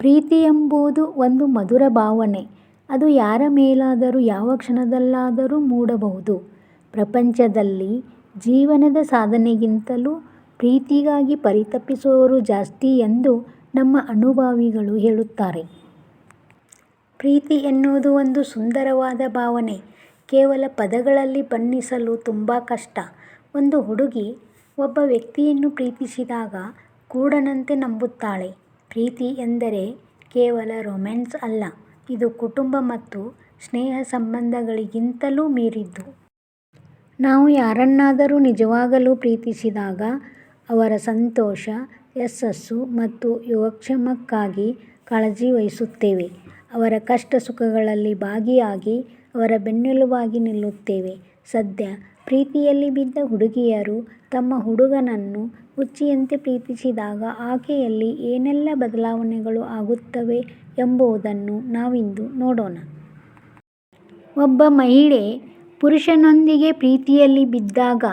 ಪ್ರೀತಿ ಎಂಬುದು ಒಂದು ಮಧುರ ಭಾವನೆ. ಅದು ಯಾರ ಮೇಲಾದರೂ, ಯಾವ ಕ್ಷಣದಲ್ಲಾದರೂ ಮೂಡಬಹುದು. ಪ್ರಪಂಚದಲ್ಲಿ ಜೀವನದ ಸಾಧನೆಗಿಂತಲೂ ಪ್ರೀತಿಗಾಗಿ ಪರಿತಪಿಸುವವರು ಜಾಸ್ತಿ ಎಂದು ನಮ್ಮ ಅನುಭಾವಿಗಳು ಹೇಳುತ್ತಾರೆ. ಪ್ರೀತಿ ಎನ್ನುವುದು ಒಂದು ಸುಂದರವಾದ ಭಾವನೆ. ಕೇವಲ ಪದಗಳಲ್ಲಿ ಬಣ್ಣಿಸಲು ತುಂಬ ಕಷ್ಟ. ಒಂದು ಹುಡುಗಿ ಒಬ್ಬ ವ್ಯಕ್ತಿಯನ್ನು ಪ್ರೀತಿಸಿದಾಗ ಕೂಡನಂತೆ ನಂಬುತ್ತಾಳೆ. ಪ್ರೀತಿ ಎಂದರೆ ಕೇವಲ ರೊಮ್ಯಾನ್ಸ್ ಅಲ್ಲ. ಇದು ಕುಟುಂಬ ಮತ್ತು ಸ್ನೇಹ ಸಂಬಂಧಗಳಿಗಿಂತಲೂ ಮೀರಿದ್ದು. ನಾವು ಯಾರನ್ನಾದರೂ ನಿಜವಾಗಲೂ ಪ್ರೀತಿಸಿದಾಗ ಅವರ ಸಂತೋಷ, ಯಶಸ್ಸು ಮತ್ತು ಯೋಗಕ್ಷೇಮಕ್ಕಾಗಿ ಕಾಳಜಿ ವಹಿಸುತ್ತೇವೆ. ಅವರ ಕಷ್ಟ ಸುಖಗಳಲ್ಲಿ ಭಾಗಿಯಾಗಿ ಅವರ ಬೆನ್ನೆಲುಬಾಗಿ ನಿಲ್ಲುತ್ತೇವೆ. ಸದ್ಯ ಪ್ರೀತಿಯಲ್ಲಿ ಬಿದ್ದ ಹುಡುಗಿಯರು ತಮ್ಮ ಹುಡುಗನನ್ನು ಹುಚ್ಚಿಯಂತೆ ಪ್ರೀತಿಸಿದಾಗ ಆಕೆಯಲ್ಲಿ ಏನೆಲ್ಲ ಬದಲಾವಣೆಗಳು ಆಗುತ್ತವೆ ಎಂಬುದನ್ನು ನಾವಿಂದು ನೋಡೋಣ. ಒಬ್ಬ ಮಹಿಳೆ ಪುರುಷನೊಂದಿಗೆ ಪ್ರೀತಿಯಲ್ಲಿ ಬಿದ್ದಾಗ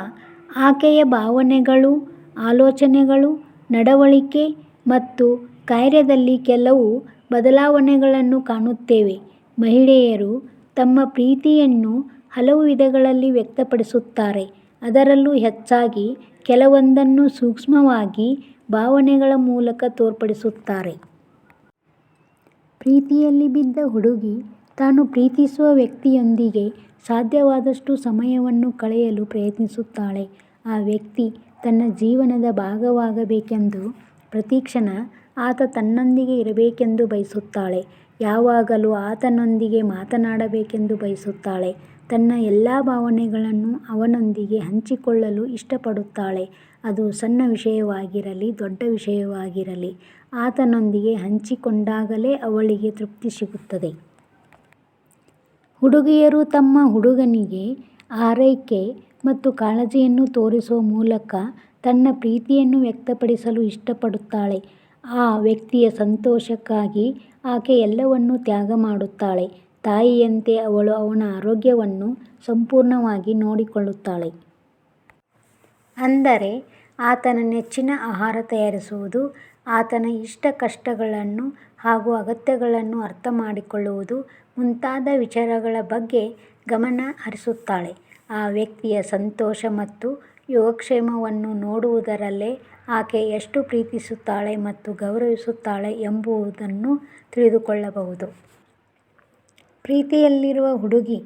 ಆಕೆಯ ಭಾವನೆಗಳು, ಆಲೋಚನೆಗಳು, ನಡವಳಿಕೆ ಮತ್ತು ಕಾರ್ಯದಲ್ಲಿ ಕೆಲವು ಬದಲಾವಣೆಗಳನ್ನು ಕಾಣುತ್ತೇವೆ. ಮಹಿಳೆಯರು ತಮ್ಮ ಪ್ರೀತಿಯನ್ನು ಹಲವು ವಿಧಗಳಲ್ಲಿ ವ್ಯಕ್ತಪಡಿಸುತ್ತಾರೆ. ಅದರಲ್ಲೂ ಹೆಚ್ಚಾಗಿ ಕೆಲವೊಂದನ್ನು ಸೂಕ್ಷ್ಮವಾಗಿ ಭಾವನೆಗಳ ಮೂಲಕ ತೋರ್ಪಡಿಸುತ್ತಾರೆ. ಪ್ರೀತಿಯಲ್ಲಿ ಬಿದ್ದ ಹುಡುಗಿ ತಾನು ಪ್ರೀತಿಸುವ ವ್ಯಕ್ತಿಯೊಂದಿಗೆ ಸಾಧ್ಯವಾದಷ್ಟು ಸಮಯವನ್ನು ಕಳೆಯಲು ಪ್ರಯತ್ನಿಸುತ್ತಾಳೆ. ಆ ವ್ಯಕ್ತಿ ತನ್ನ ಜೀವನದ ಭಾಗವಾಗಬೇಕೆಂದು, ಪ್ರತಿಕ್ಷಣ ಆತ ತನ್ನೊಂದಿಗೆ ಇರಬೇಕೆಂದು ಬಯಸುತ್ತಾಳೆ. ಯಾವಾಗಲೂ ಆತನೊಂದಿಗೆ ಮಾತನಾಡಬೇಕೆಂದು ಬಯಸುತ್ತಾಳೆ. ತನ್ನ ಎಲ್ಲಾ ಭಾವನೆಗಳನ್ನು ಅವನೊಂದಿಗೆ ಹಂಚಿಕೊಳ್ಳಲು ಇಷ್ಟಪಡುತ್ತಾಳೆ. ಅದು ಸಣ್ಣ ವಿಷಯವಾಗಿರಲಿ, ದೊಡ್ಡ ವಿಷಯವಾಗಿರಲಿ, ಆತನೊಂದಿಗೆ ಹಂಚಿಕೊಂಡಾಗಲೇ ಅವಳಿಗೆ ತೃಪ್ತಿ ಸಿಗುತ್ತದೆ. ಹುಡುಗಿಯರು ತಮ್ಮ ಹುಡುಗನಿಗೆ ಆರೈಕೆ ಮತ್ತು ಕಾಳಜಿಯನ್ನು ತೋರಿಸುವ ಮೂಲಕ ತನ್ನ ಪ್ರೀತಿಯನ್ನು ವ್ಯಕ್ತಪಡಿಸಲು ಇಷ್ಟಪಡುತ್ತಾಳೆ. ಆ ವ್ಯಕ್ತಿಯ ಸಂತೋಷಕ್ಕಾಗಿ ಆಕೆ ಎಲ್ಲವನ್ನೂ ತ್ಯಾಗ ಮಾಡುತ್ತಾಳೆ. ತಾಯಿಯಂತೆ ಅವಳು ಅವನ ಆರೋಗ್ಯವನ್ನು ಸಂಪೂರ್ಣವಾಗಿ ನೋಡಿಕೊಳ್ಳುತ್ತಾಳೆ. ಅಂದರೆ ಆತನ ನೆಚ್ಚಿನ ಆಹಾರ ತಯಾರಿಸುವುದು, ಆತನ ಇಷ್ಟ ಕಷ್ಟಗಳನ್ನು ಹಾಗೂ ಅಗತ್ಯಗಳನ್ನು ಅರ್ಥಮಾಡಿಕೊಳ್ಳುವುದು ಮುಂತಾದ ವಿಚಾರಗಳ ಬಗ್ಗೆ ಗಮನ ಹರಿಸುತ್ತಾಳೆ. ಆ ವ್ಯಕ್ತಿಯ ಸಂತೋಷ ಮತ್ತು ಯೋಗಕ್ಷೇಮವನ್ನು ನೋಡುವುದರಲ್ಲೇ ಆಕೆ ಎಷ್ಟು ಪ್ರೀತಿಸುತ್ತಾಳೆ ಮತ್ತು ಗೌರವಿಸುತ್ತಾಳೆ ಎಂಬುದನ್ನು ತಿಳಿದುಕೊಳ್ಳಬಹುದು. ಪ್ರೀತಿಯಲ್ಲಿರುವ ಹುಡುಗಿ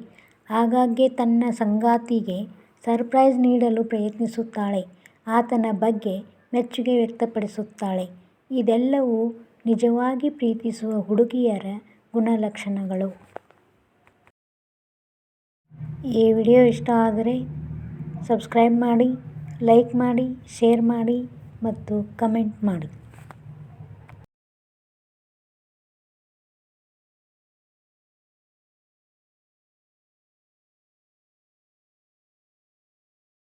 ಆಗಾಗ್ಗೆ ತನ್ನ ಸಂಗಾತಿಗೆ ಸರ್ಪ್ರೈಸ್ ನೀಡಲು ಪ್ರಯತ್ನಿಸುತ್ತಾಳೆ. ಆತನ ಬಗ್ಗೆ ಮೆಚ್ಚುಗೆ ವ್ಯಕ್ತಪಡಿಸುತ್ತಾಳೆ. ಇದೆಲ್ಲವೂ ನಿಜವಾಗಿ ಪ್ರೀತಿಸುವ ಹುಡುಗಿಯರ ಗುಣಲಕ್ಷಣಗಳು. ಈ ವಿಡಿಯೋ ಇಷ್ಟ ಆದರೆ ಸಬ್ಸ್ಕ್ರೈಬ್ ಮಾಡಿ, ಲೈಕ್ ಮಾಡಿ, ಶೇರ್ ಮಾಡಿ ಮತ್ತು ಕಮೆಂಟ್ ಮಾಡಿ.